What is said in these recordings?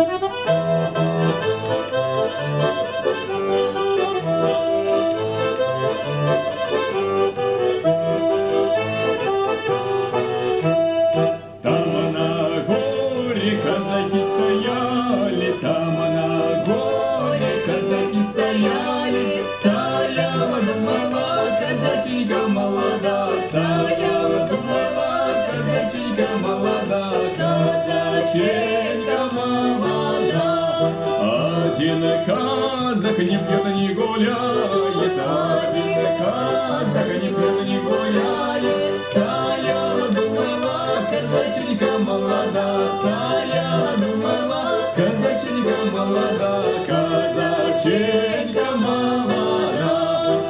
Там на горе казаки стояли, там казаченька молода, стояла, думала, казаченька молода, казаченька молода.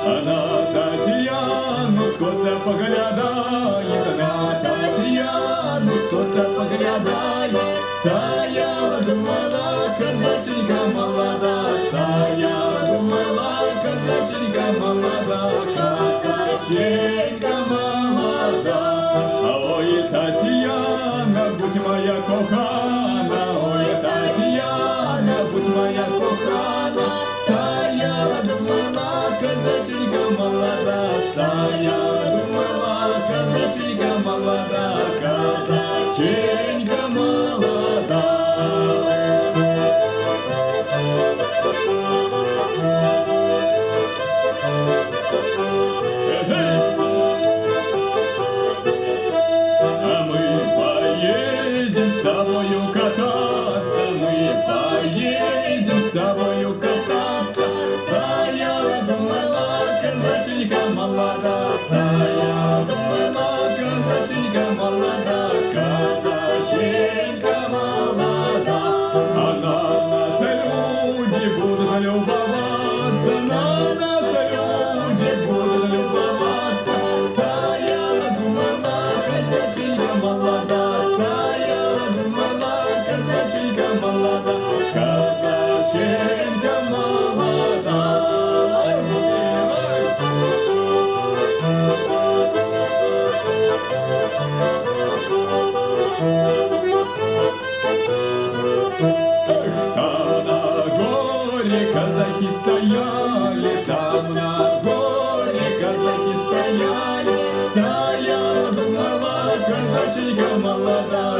Она Татьяну скоса поглядает, на Татьяну скоса поглядает, стояла, думала, казаченька молода, стояла, думала, казаченька молода, казаченька молода. Oh, God. с тобою кататься, мы поедем с тобою кататься. Твоя думала, казаченька молода, твоя думала, казаченька молода, казаченька молода. Она нас люди будут любовь. казаки стояли, там на горе казаки стояли, стояла казачья молодая.